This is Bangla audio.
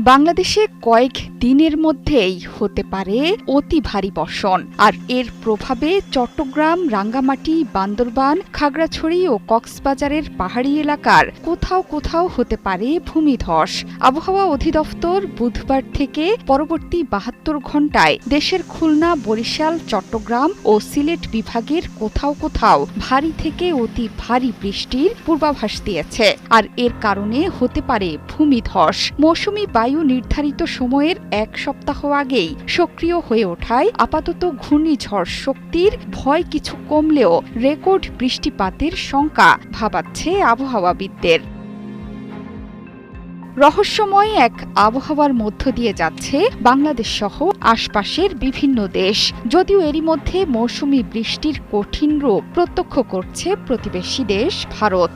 বাংলাদেশে কয়েক দিনের মধ্যেই হতে পারে অতি ভারী বর্ষণ। আর এর প্রভাবে চট্টগ্রাম, রাঙ্গামাটি, বান্দরবান, খাগড়াছড়ি ও কক্সবাজারের পাহাড়ি এলাকার কোথাও কোথাও হতে পারে ভূমিধস। আবহাওয়া অধিদপ্তর বুধবার থেকে পরবর্তী বাহাত্তর ঘন্টায় দেশের খুলনা, বরিশাল, চট্টগ্রাম ও সিলেট বিভাগের কোথাও কোথাও ভারী থেকে অতি ভারী বৃষ্টির পূর্বাভাস দিয়েছে। আর এর কারণে হতে পারে ভূমিধস। মৌসুমি বায়ু নির্ধারিত সময়ের এক সপ্তাহ আগেই সক্রিয় হয়ে ওঠায় আপাতত ঘূর্ণিঝড় শক্তির ভয় কিছু কমলেও রেকর্ড বৃষ্টিপাতের শঙ্কা ভাবাচ্ছে আবহাওয়াবিদদের। রহস্যময় এক আবহাওয়ার মধ্য দিয়ে যাচ্ছে বাংলাদেশ সহ আশপাশের বিভিন্ন দেশ। যদিও এরই মধ্যে মৌসুমি বৃষ্টির কঠিন রূপ প্রত্যক্ষ করছে প্রতিবেশী দেশ ভারত।